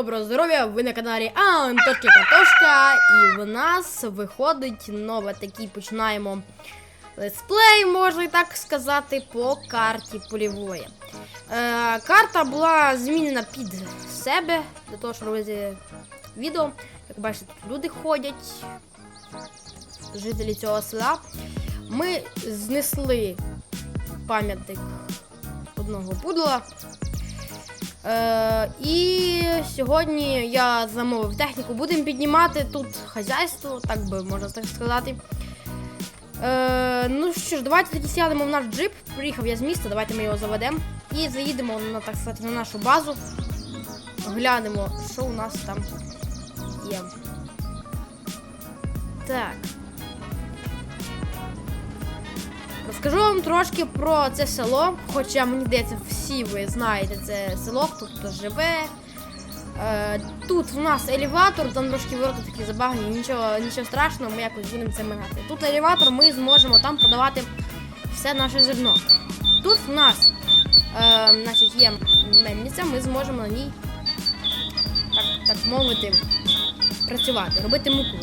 доброго здоров'я! Ви на каналі Антошки Картошка. І в нас виходить нове такий починаємо летсплей, можна і так сказати, по карті полівої. Е, карта була змінена під себе для того, щоб робити відео. Як бачите, тут люди ходять, жителі цього села. Ми знесли пам'ятник одного пудла. Е, і сьогодні я замовив техніку. Будемо піднімати тут хазяйство, так би можна так сказати. Е, ну що ж, давайте тоді сядемо в наш джип. Приїхав я з міста, давайте ми його заведемо. І заїдемо на, так сказати, на нашу базу. Глянемо, що у нас там є. Так. Розкажу вам трошки про це село, хоча мені здається, всі ви знаєте це село, хто тут живе. Е, тут у нас елеватор, там трошки ворота такі забагні, нічого, нічого страшного, ми якось будемо це минати. Тут елеватор, ми зможемо там продавати все наше зерно. Тут в нас е, значить, є мельниця, ми зможемо на ній, так, так мовити, працювати, робити муку.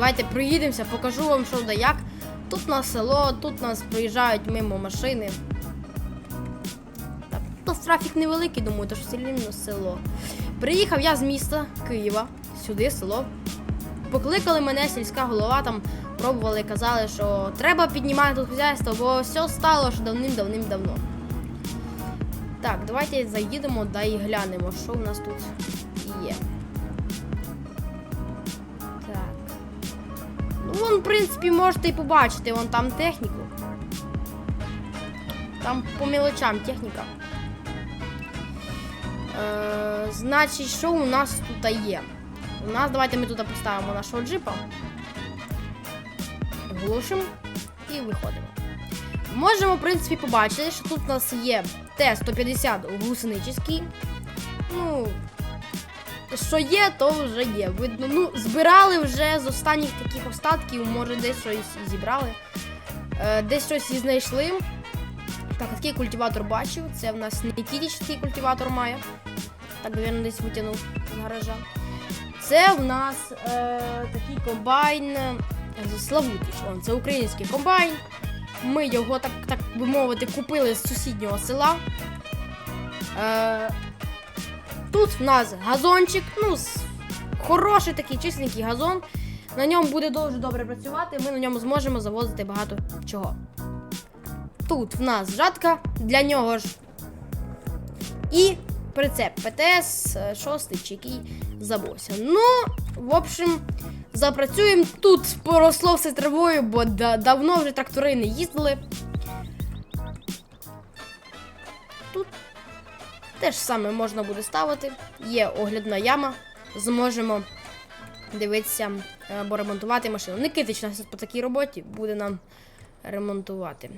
Давайте проїдемося, покажу вам, що да як. Тут у нас село, тут нас проїжджають мимо машини. Так, тут трафік невеликий, думаю, то що все рівно село. Приїхав я з міста Києва, сюди, село. Покликали мене сільська голова, там пробували, казали, що треба піднімати тут хазяйство, бо все стало ж давним-давним-давно. Так, давайте заїдемо да і глянемо, що у нас тут є. Вон, в принципі, можете і побачити, вон там техніку. Там по мелочам техніка. Е, значить, що у нас тут є? У нас, давайте ми тут поставимо нашого джипа. Глушимо і виходимо. Можемо, в принципі, побачити, що тут у нас є Т-150 гусеничний. Ну, що є, то вже є. Видно, ну, збирали вже з останніх таких остатків, може десь щось зібрали. Е, десь щось і знайшли. Так, такий культиватор бачив. Це в нас не такий культиватор має. Так, він десь витягнув з гаража. Це в нас е, такий комбайн Славутич. Вон, Це український комбайн. Ми його, так, так би мовити, купили з сусіднього села. Е, Тут в нас газончик, ну, хороший такий численький газон. На ньому буде дуже добре працювати, ми на ньому зможемо завозити багато чого. Тут в нас жатка, для нього ж і прицеп ПТС 6 чи який забувся. Ну, в общем, запрацюємо. Тут поросло все травою, бо да- давно вже трактори не їздили. Тут те ж саме можна буде ставити. Є оглядна яма. Зможемо дивитися е, або ремонтувати машину. Никитич нас по такій роботі буде нам ремонтувати.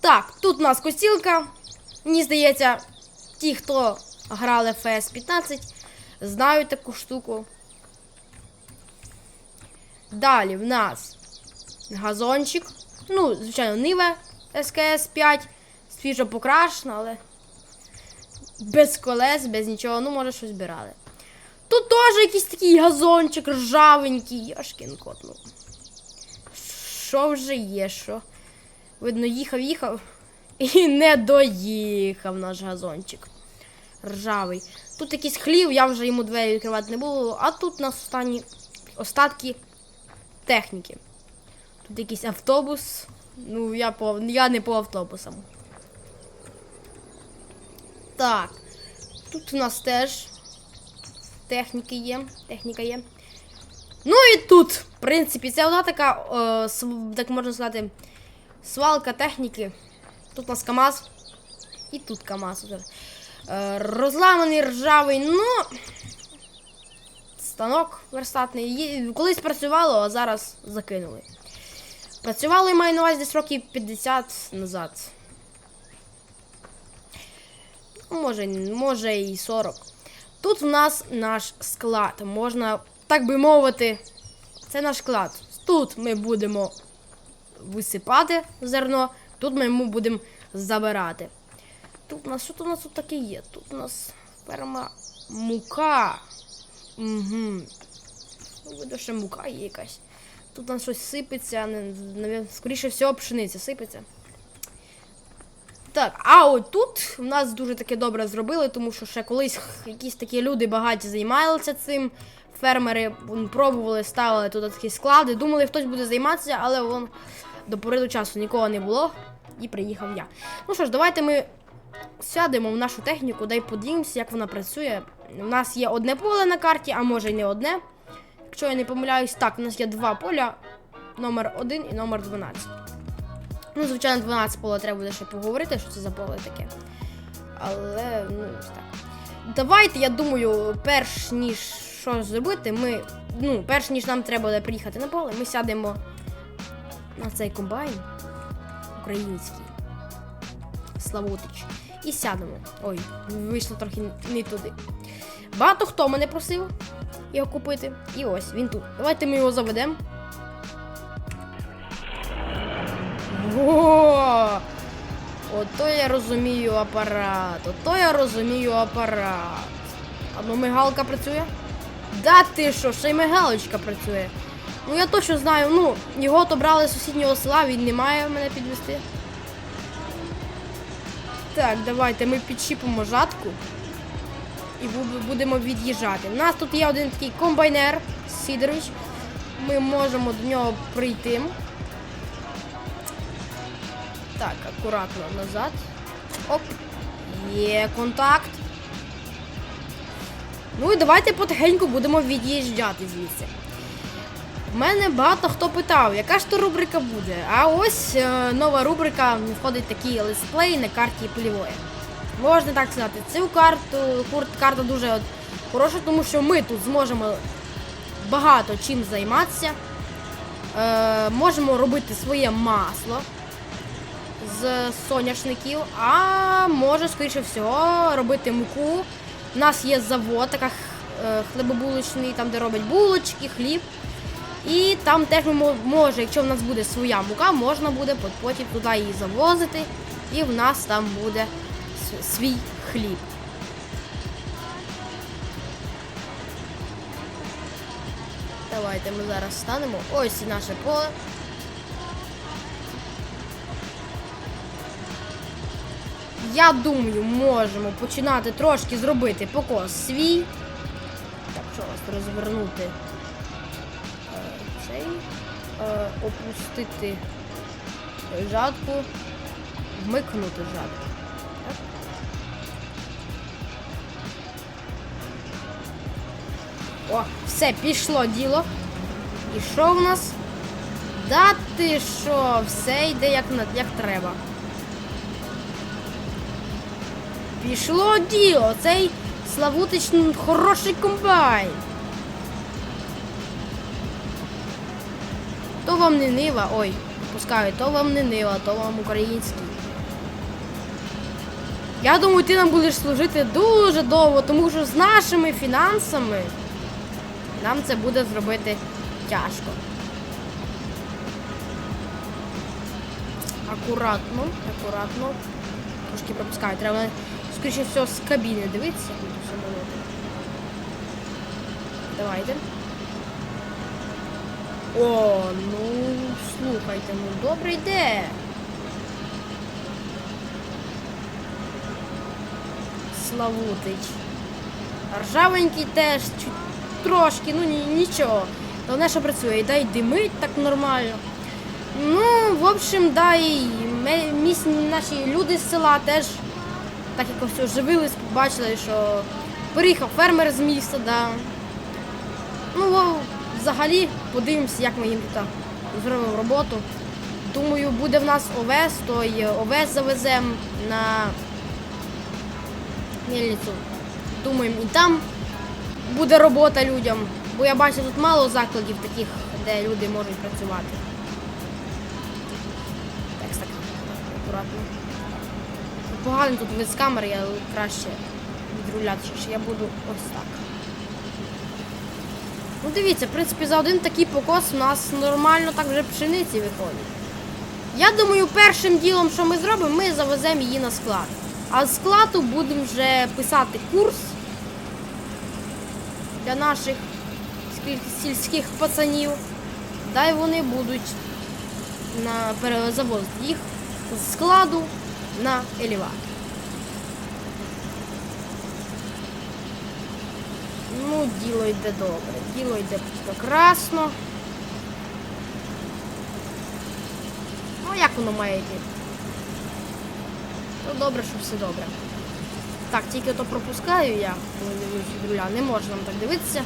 Так, тут у нас косілка. Мені здається, ті, хто грали в FS15, знають таку штуку. Далі в нас газончик. Ну, звичайно, Нива СКС 5. Свіжо покрашена, але без колес, без нічого, ну, може, щось збирали. Тут теж якийсь такий газончик ржавенький, яшкін кот, ну. Що вже є, що? Видно, їхав, їхав і не доїхав наш газончик. Ржавий. Тут якийсь хлів, я вже йому двері відкривати не буду, а тут у нас останні остатки техніки. Тут якийсь автобус. Ну, я по я не по автобусам. Так. Тут у нас теж техніки є. Техніка є. Ну і тут, в принципі, це одна така, е, св- так можна сказати, свалка техніки. Тут у нас КАМАЗ. І тут КАМАЗ. Е, розламаний ржавий, ну. Станок верстатний. Колись працювало, а зараз закинули. Працювало, я маю на увазі десь років 50 назад. Може, може і 40. Тут в нас наш склад. Можна, так би мовити, це наш склад. Тут ми будемо висипати зерно, тут ми йому будемо забирати. Тут у нас що тут у нас тут таке є? Тут у нас ферма мука. Угу. Видно, що мука є якась. Тут у нас щось сипеться, скоріше всього, пшениця сипеться. Так, а от тут в нас дуже таке добре зробили, тому що ще колись якісь такі люди багаті займалися цим. Фермери м, пробували, ставили тут такі склади, думали, хтось буде займатися, але вон до пори до часу нікого не було. І приїхав я. Ну що ж, давайте ми сядемо в нашу техніку, дай подивимося, як вона працює. У нас є одне поле на карті, а може й не одне. Якщо я не помиляюсь, так, у нас є два поля: номер 1 і номер 12. Ну, звичайно, 12 поле треба буде ще поговорити, що це за поле таке. Але, ну, так. Давайте, я думаю, перш ніж що зробити, ми. Ну, перш ніж нам треба буде приїхати на поле, ми сядемо на цей комбайн український. Славутич. І сядемо. Ой, вийшло трохи не туди. Багато хто мене просив його купити. І ось він тут. Давайте ми його заведемо. О! Ото я розумію апарат. Ото я розумію апарат. А ну мигалка працює? Да ти що, ще й мигалочка працює. Ну я точно знаю, ну, його то брали з сусіднього села, він не має мене підвести. Так, давайте ми підчіпимо жатку і будемо від'їжджати. У нас тут є один такий комбайнер Сидорович. Ми можемо до нього прийти. Акуратно назад. Оп. Є контакт. Ну і давайте потихеньку будемо від'їжджати звідси. В мене багато хто питав, яка ж то рубрика буде. А ось е, нова рубрика входить такий летсплей на карті полівої. Можна так сказати, цю карту, карта дуже от, хороша, тому що ми тут зможемо багато чим займатися. Е, можемо робити своє масло з соняшників, а може, скоріше всього, робити муку. У нас є завод, така е, хлебобулочний, там де роблять булочки, хліб. І там теж ми може, якщо в нас буде своя мука, можна буде пот- потім туди її завозити, і в нас там буде свій хліб. Давайте ми зараз станемо. Ось і наше поле. Я думаю, можемо починати трошки зробити покос свій. Так, що вас розвернути е, цей, е, опустити жатку, вмикнути жатку. Так. О, все, пішло діло. І що в нас? Да ти що, все йде як, як треба. Пішло діло, цей Славутич м, хороший комбайн. То вам не нива, ой, пускаю, то вам не нива, то вам український. Я думаю, ти нам будеш служити дуже довго, тому що з нашими фінансами нам це буде зробити тяжко. Акуратно, акуратно. Трошки пропускаю. Треба, скоріше всього, з кабіни дивитися. Давайте. О, ну слухайте, ну добре йде. Славутич. Ржавенький теж трошки, ну нічого. Головне, що працює. І дай димить так нормально. Ну, в общем, да, і ме- місні наші люди з села теж так якось оживились, побачили, що приїхав фермер з міста, да. Ну, взагалі, подивимося, як ми їм тут зробимо роботу. Думаю, буде в нас овес, то й овес завеземо на мельницю. Думаємо, і там буде робота людям. Бо я бачу тут мало закладів таких, де люди можуть працювати. Так, так, акуратно. Погано тут вид камери, я краще відруляти, що я буду ось так. Ну дивіться, в принципі, за один такий покос у нас нормально так вже пшениці виходить. Я думаю, першим ділом, що ми зробимо, ми завеземо її на склад. А з складу будемо вже писати курс для наших сільських пацанів. Дай вони будуть на перезавозити їх з складу на елеватор. Ну, діло йде добре, діло йде прекрасно. Ну, як воно має йти? То добре, що все добре. Так, тільки то пропускаю я, коли дивлюсь від руля. Не можна нам так дивитися.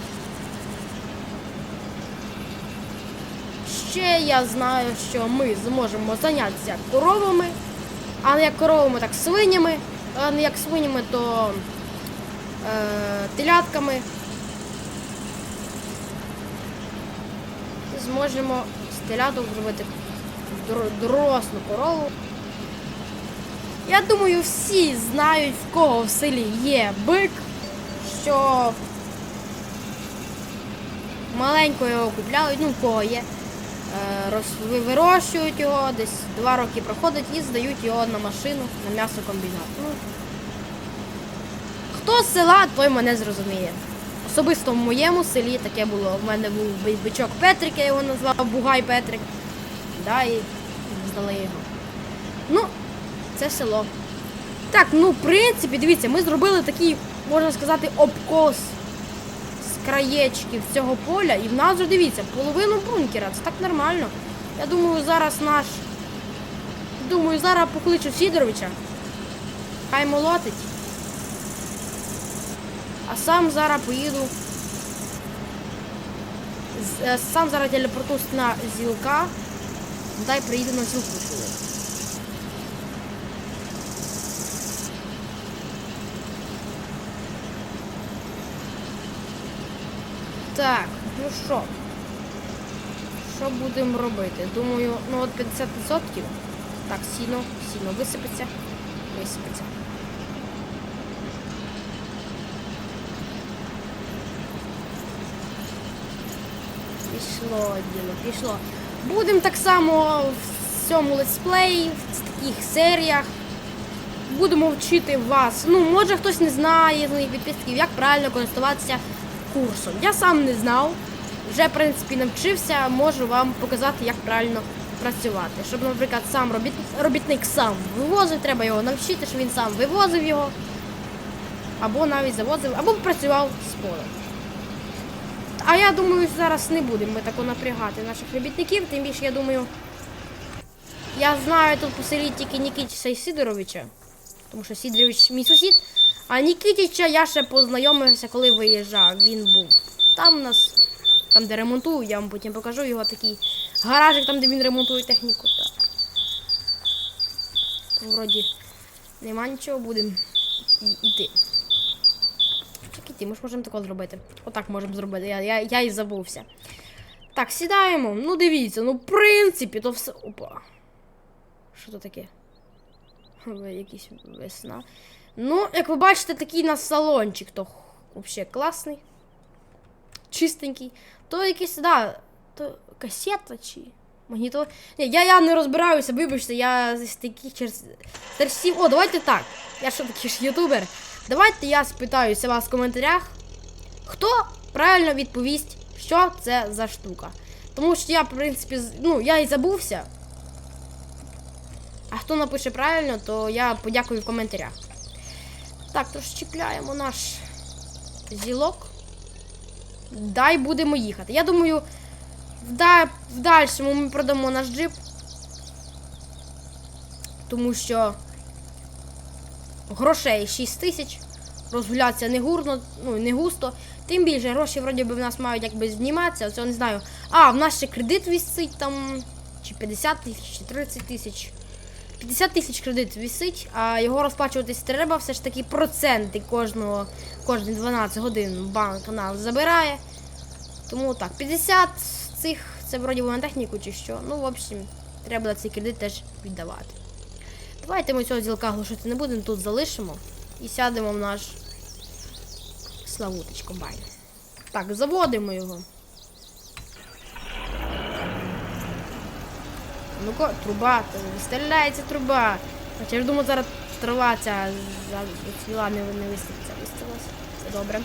Ще я знаю, що ми зможемо зайнятися коровами, а не як коровами, так свинями, а не як свинями, то е, телятками. Зможемо з теляток зробити дор- дорослу корову. Я думаю, всі знають, в кого в селі є бик, що маленько його купляють, ну в кого є. Е, вирощують його, десь два роки проходить і здають його на машину на м'ясокомбінат. Ну, хто з села, той мене зрозуміє. Особисто в моєму селі таке було. В мене був бичок Петрик, я його назвав Бугай Петрик. Да, і здали його. Ну, це село. Так, ну, в принципі, дивіться, ми зробили такий, можна сказати, обкос краєчків цього поля. І в нас вже дивіться, половину бункера. Це так нормально. Я думаю, зараз наш. Думаю, зараз покличу Сідоровича. Хай молотить. А сам зараз поїду. е, Сам зараз телепортуюсь на зілка. Дай приїду на зілку сюди. Так, ну що? Що будемо робити? Думаю, ну от 50%. Так, сіно, сіно висипеться. Висипеться. Пішло діло, пішло. Будемо так само в цьому летсплеї, в таких серіях. Будемо вчити вас. Ну, може хтось не знає з моїх підписників, як правильно користуватися курсом. Я сам не знав. Вже, в принципі, навчився, можу вам показати, як правильно працювати. Щоб, наприклад, сам робіт... робітник сам вивозив, треба його навчити, щоб він сам вивозив його. Або навіть завозив, або працював з полем. А я думаю, зараз не будемо ми тако напрягати наших робітників, тим більше я думаю. Я знаю тут по селі тільки Нікітіса Сидоровича, тому що Сидорович мій сусід. А Нікітіча я ще познайомився, коли виїжджав. Він був там у нас, там де ремонтую, я вам потім покажу його такий гаражик, там де він ремонтує техніку. Так. Вроді нема нічого, будемо йти. Так іти, ми ж можемо тако зробити. Отак можемо зробити. Я, я, я і забувся. Так, сідаємо. Ну дивіться, ну в принципі, то все. Опа. Що то таке? Ви якийсь весна. Ну, як ви бачите, такий у нас салончик, то взагалі класний. Чистенький. То якийсь, да, то касета чи. Магнітола. Ні, я, я не розбираюся, вибачте, я з таких через терсів. О, давайте так. Я що такий ж ютубер. Давайте я спитаюся вас в коментарях, хто правильно відповість, що це за штука. Тому що я, в принципі, ну, я і забувся. А хто напише правильно, то я подякую в коментарях. Так, тож чіпляємо наш зілок. Дай будемо їхати. Я думаю, в, да... в дальшому ми продамо наш джип. Тому що грошей 6 тисяч. Розгулятися не гурно, ну не густо. Тим більше гроші вроді би в нас мають якби зніматися. Оце не знаю. А, в нас ще кредит висить там. Чи 50 тисяч, чи 30 тисяч. 50 тисяч кредит висить, а його розплачуватись треба, все ж таки проценти кожного, кожні 12 годин банк нас забирає. Тому так, 50 цих, це вроді на техніку чи що. Ну, в общем, треба цей кредит теж віддавати. Давайте ми цього ділка глушити не будемо, тут залишимо і сядемо в наш славутич комбайн. Так, заводимо його. Ну-ка, труба, стріляється труба. Хоча я ж думаю, зараз трава ця зацвіла, не, вистачиться, вистачилась. Це добре.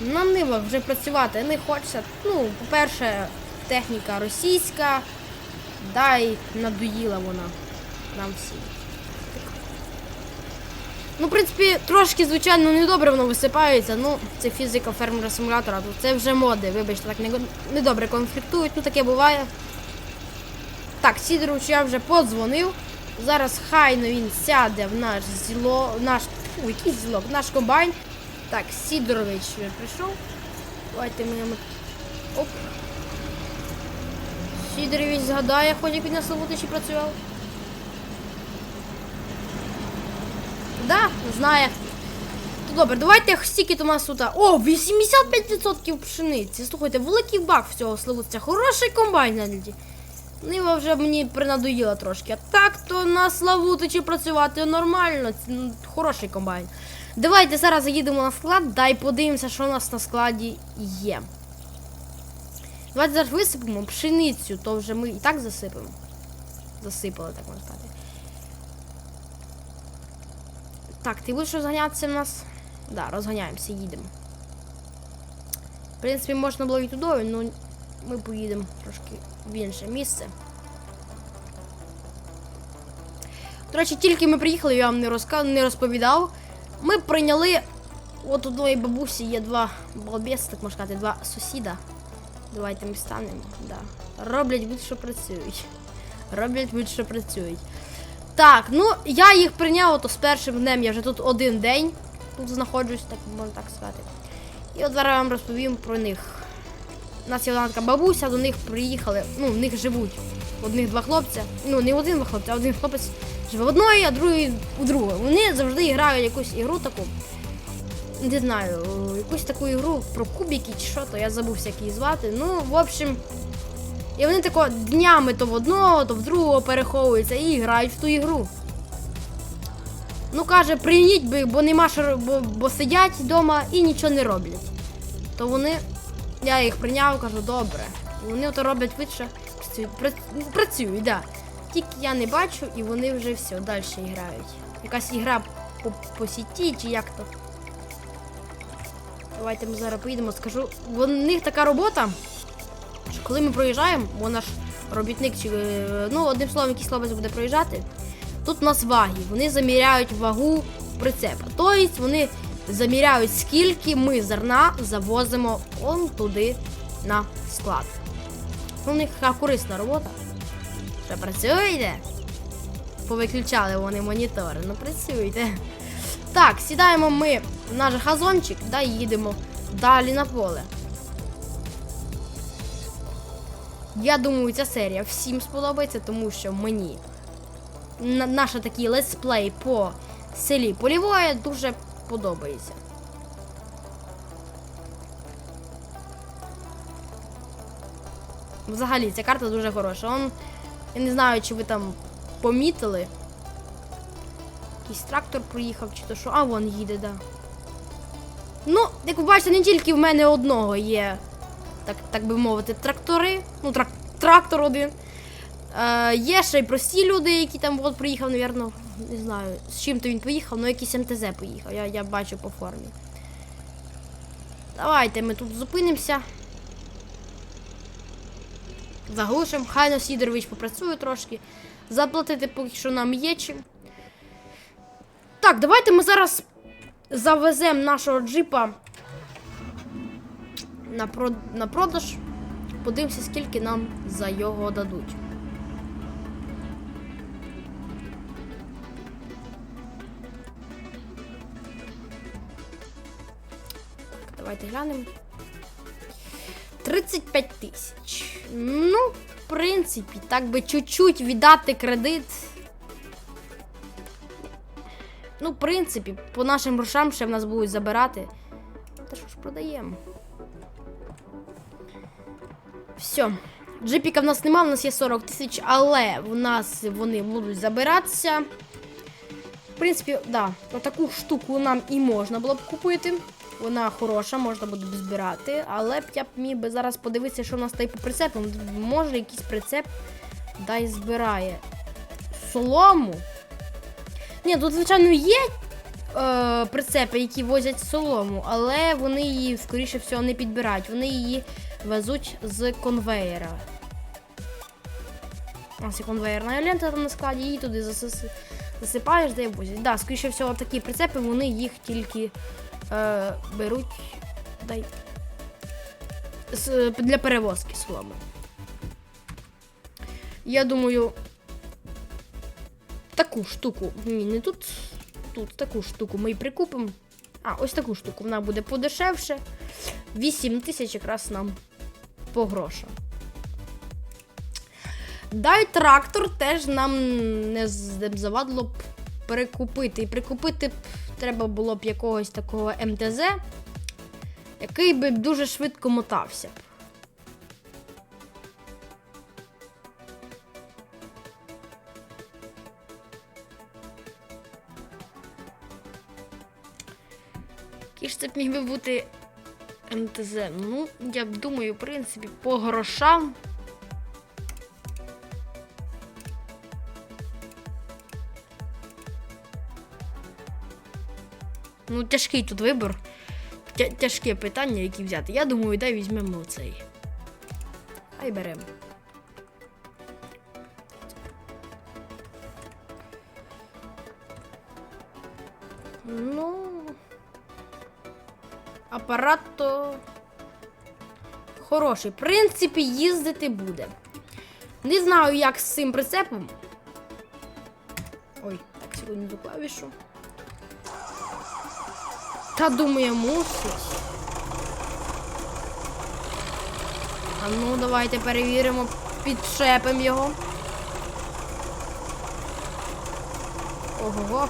На нивах вже працювати не хочеться. Ну, по-перше, техніка російська, да й надоїла вона нам всім. Ну, в принципі, трошки, звичайно, недобре воно висипається. Ну, це фізика фермера симулятора, то це вже моди, вибачте, так не- недобре конфліктують, ну таке буває. Так, Сідорович я вже подзвонив. Зараз хайно він сяде в наш зіло. в наш. Фу, який зілок, в наш комбайн. Так, Сідорович прийшов. Давайте ми йому. Оп. Сідорович згадає, хоч як він на Славутичі працював. Да, знає. То добре, давайте стільки то у нас тут. О, 85% пшениці. Слухайте, великий бак всього Славутиця. Хороший комбайн навіть. Нива вже мені принадоїла трошки. А так то на Славутичі працювати нормально. Ну, Хороший комбайн. Давайте зараз заїдемо на склад, дай подивимося, що у нас на складі є. Давайте зараз висипемо пшеницю, то вже ми і так засипемо. Засипали, так можна сказати. Так, ти будеш розганятися в нас? Да, розганяємося, їдемо. В принципі, можна було і туди, але ми поїдемо трошки в інше місце. До речі, тільки ми приїхали, я вам не, розка... не розповідав. Ми прийняли. От у одної бабусі є два балбеси, так можна сказати, два сусіда. Давайте ми станемо. Да. Роблять вид, що працюють. Роблять вид, що працюють. Так, ну я їх прийняв ото з першим днем, я вже тут один день тут знаходжусь, так можна так сказати. І от зараз я вам розповім про них. У нас є одна така бабуся, до них приїхали, ну, в них живуть одних два хлопця. Ну, не один два хлопця, а один хлопець живе в одної, а другий у другої. Вони завжди грають якусь ігру таку. Не знаю, якусь таку ігру про кубики чи що, то я забувся, як її звати. Ну, в общем. І вони тако днями то в одного, то в другого переховуються і грають в ту ігру. Ну, каже, прийміть би, бо нема що, бо, бо сидять вдома і нічого не роблять. То вони, я їх прийняв, кажу, добре. Вони ото роблять працюють, працюють, да. Тільки я не бачу, і вони вже все, далі грають. Якась ігра по, по сіті чи як то. Давайте ми зараз поїдемо, скажу. У них така робота. Коли ми проїжджаємо, вона ж робітник, е, ну, одним словом, якийсь хлопець буде проїжджати, тут у нас ваги. Вони заміряють вагу прицепа. Тобто вони заміряють, скільки ми зерна завозимо он туди на склад. Ну, у них така корисна робота. Що працюєте? Повиключали вони монітори. Ну працюйте. Так, сідаємо ми в наш газончик і їдемо далі на поле. Я думаю, ця серія всім сподобається, тому що мені на, наша такий летсплей по селі Полівоє дуже подобається. Взагалі, ця карта дуже хороша. Он, я не знаю, чи ви там помітили. Якийсь трактор проїхав, чи то що. А, вон їде, да. Ну, як ви бачите, не тільки в мене одного є, так, так би мовити, трактори. Ну, трак, трактор один. Е, є ще й прості люди, які там от приїхав, напевно, не знаю, з чим то він поїхав, ну якийсь МТЗ поїхав, я, я бачу по формі. Давайте ми тут зупинимося. Заглушимо. Хай нас Сідорович попрацює трошки. Заплатити поки що нам є чим. Так, давайте ми зараз завеземо нашого джипа на, прод... на продаж. Подивимося, скільки нам за його дадуть. Так, давайте глянемо. 35 тисяч. Ну, в принципі, так би чуть-чуть віддати кредит. Ну, в принципі, по нашим грошам ще в нас будуть забирати. Та що ж продаємо? Все. Джипіка в нас нема, в нас є 40 тисяч, але в нас вони будуть забиратися. В принципі, да, таку штуку нам і можна було б купити. Вона хороша, можна буде б збирати, але б я б міг би зараз подивитися, що в нас та по прицепам. Може якийсь прицеп дай збирає. Солому. Ні, тут, звичайно, є е, прицепи, які возять солому, але вони її, скоріше всього, не підбирають. Вони її везуть з конвеєра. Ось і конвеєрна лента там на складі, її туди засипаєш, де возять. Да, скоріше всього, такі прицепи, вони їх тільки е, беруть дай, з, для перевозки соломи. Я думаю, таку штуку. Ні, не тут. Тут таку штуку ми і прикупимо. А, ось таку штуку. Вона буде подешевше. 8 тисяч якраз нам по грошам. Дай трактор теж нам не завадило б прикупити. І прикупити б треба було б якогось такого МТЗ, який би дуже швидко мотався. Який це міг би бути МТЗ? Ну, я думаю, в принципі, по грошам. Ну, тяжкий тут вибір. Тя- тяжке питання, які взяти. Я думаю, дай візьмемо цей. Хай беремо. Ну. Апарат хороший. В принципі, їздити буде. Не знаю, як з цим прицепом. Ой, так, сьогодні до клавішу. Та думаю, мусить. А ну, давайте перевіримо, підшепимо його. Ого.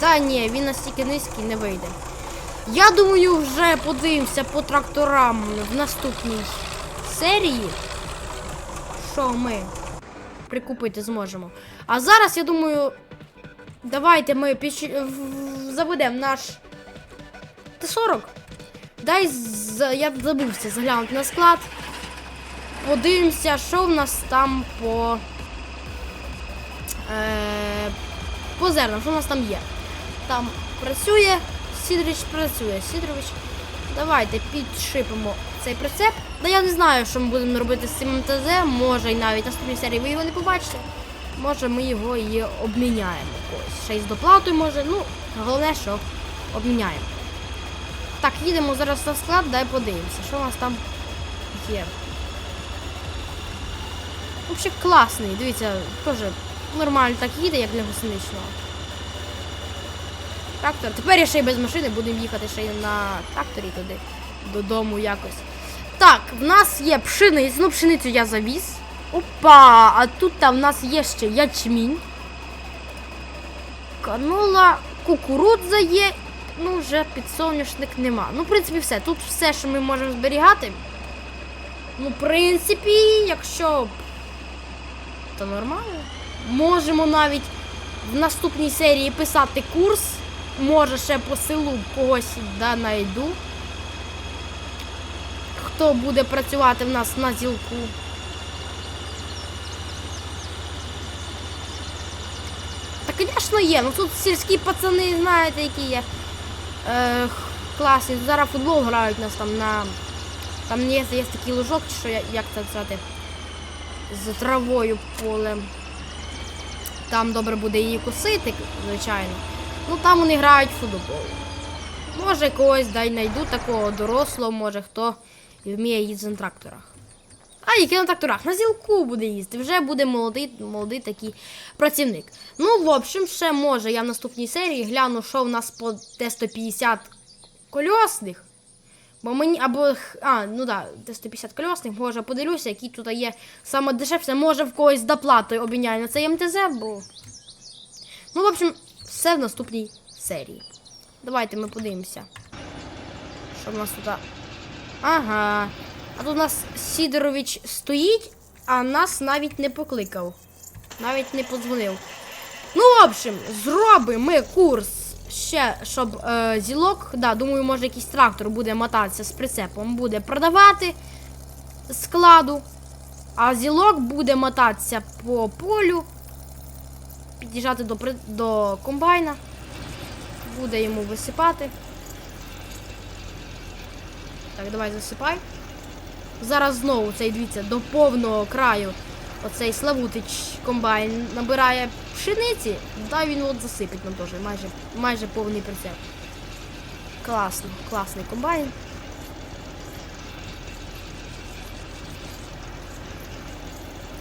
Та ні, він настільки низький не вийде. Я думаю, вже подивимося по тракторам в наступній серії, що ми прикупити зможемо. А зараз, я думаю, давайте ми піч... заведемо наш Т-40. Дай з... я забувся заглянути на склад. Подивимося, що в нас там по. Е... По зернам, що в нас там є. Там працює, Сідорович працює. Сідорович, давайте підшипимо цей прицеп. Да я не знаю, що ми будемо робити з цим МТЗ. Може, і навіть наступній серії ви його не побачите. Може, ми його і обміняємо якось. Ще й з доплатою може. Ну, головне, що обміняємо. Так, їдемо зараз на склад, дай подивимося, що у нас там є. Взагалі класний, дивіться, теж нормально так їде, як для гусеничного. Трактор. Тепер я ще й без машини будемо їхати ще й на тракторі туди додому якось. Так, в нас є пшениця. Ну, пшеницю я завіз. Опа! А тут там в нас є ще ячмінь. Канула, кукурудза є. Ну, вже підсоняшник нема. Ну, в принципі, все. Тут все, що ми можемо зберігати. Ну, в принципі, якщо. То нормально. Можемо навіть в наступній серії писати курс. Може ще по селу когось да, найду. Хто буде працювати в нас на зілку. Та, звісно, є. Ну тут сільські пацани, знаєте, які є. Е, класні. Зараз футбол грають у нас там на. Там є, є такий лужок, що як це сказати, з травою полем. Там добре буде її косити, звичайно. Ну там вони грають в футбол. Може когось дай найду такого дорослого, може хто вміє їздити на тракторах. А який на тракторах? На зілку буде їздити. Вже буде молодий, молодий такий працівник. Ну, в общем, ще може я в наступній серії гляну, що в нас по Т-150 кольосних. Бо мені або. А, ну да, Т-150 кольосних, може подивлюся, які тут є саме дешевше. Може в когось доплатою обміняю на цей МТЗ, бо. Ну, в общем, все в наступній серії. Давайте ми подивимося. Що в нас тут? Ага. А тут у нас Сідорович стоїть, а нас навіть не покликав. Навіть не подзвонив. Ну, в общем, зробимо ми курс ще, щоб е, зілок, да, думаю, може якийсь трактор буде мотатися з прицепом, буде продавати складу, а зілок буде мотатися по полю, під'їжджати до, до комбайна, буде йому висипати. Так, давай засипай. Зараз знову цей дивіться до повного краю оцей Славутич комбайн набирає пшениці, дай він от засипить нам теж майже, майже повний прицеп. Класно, класний комбайн.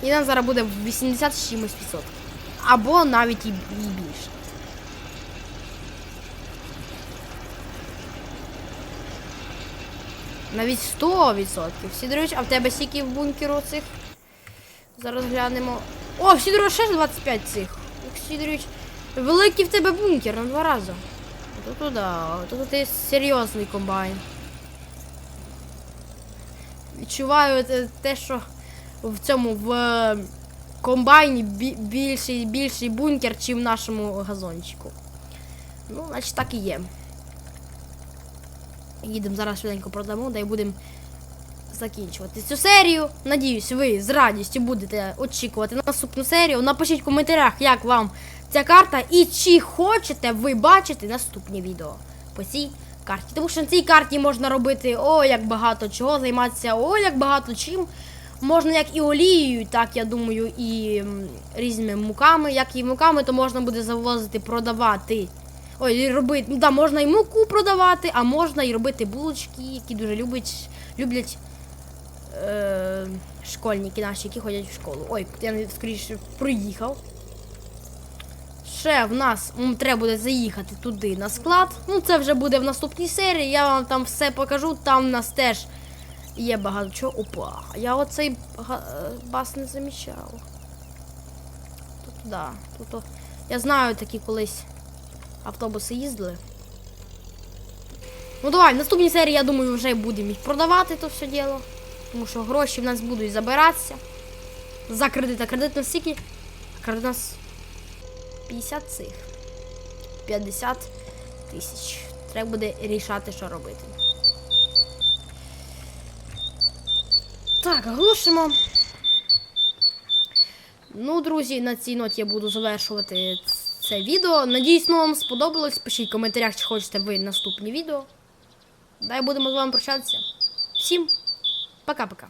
І нам зараз буде 80 з чимось відсотків. Або навіть і, більше. Навіть 100%. Сідорович, а в тебе скільки в бункеру цих? Зараз глянемо. О, Сідорович, ще ж 25 цих. Сідорович, великий в тебе бункер на два рази. Тут туди, тут ти серйозний комбайн. Відчуваю те, те, що в цьому в е, комбайні бі- більший, більший бункер, ніж в нашому газончику. Ну, значить так і є. Їдемо зараз швиденько продамо, да й будемо закінчувати цю серію. Надіюсь, ви з радістю будете очікувати наступну серію. Напишіть в коментарях, як вам ця карта і чи хочете ви бачити наступні відео по цій карті. Тому що на цій карті можна робити о, як багато чого, займатися о, як багато чим. Можна як і олією, так я думаю, і різними муками. Як і муками, то можна буде завозити, продавати. Ой, робити. Ну да, можна і муку продавати, а можна і робити булочки, які дуже люблять, люблять е, школьники наші, які ходять в школу. Ой, я скоріше приїхав. Ще в нас м, треба буде заїхати туди на склад. Ну, це вже буде в наступній серії. Я вам там все покажу. Там в нас теж є багато чого. Опа, я оцей е, бас не замічав. Тут, да, тут, я знаю такі колись автобуси їздили. Ну давай, в наступній серії, я думаю, вже будемо продавати то все діло. Тому що гроші в нас будуть забиратися. За кредит. А кредит на скільки? А кредит у нас 50 цих. 50 тисяч. Треба буде рішати, що робити. Так, глушимо. Ну, друзі, на цій ноті я буду завершувати це відео. Надіюсь, вам сподобалось. Пишіть в коментарях, чи хочете ви наступні відео. Дай будемо з вами прощатися. Всім пока-пока.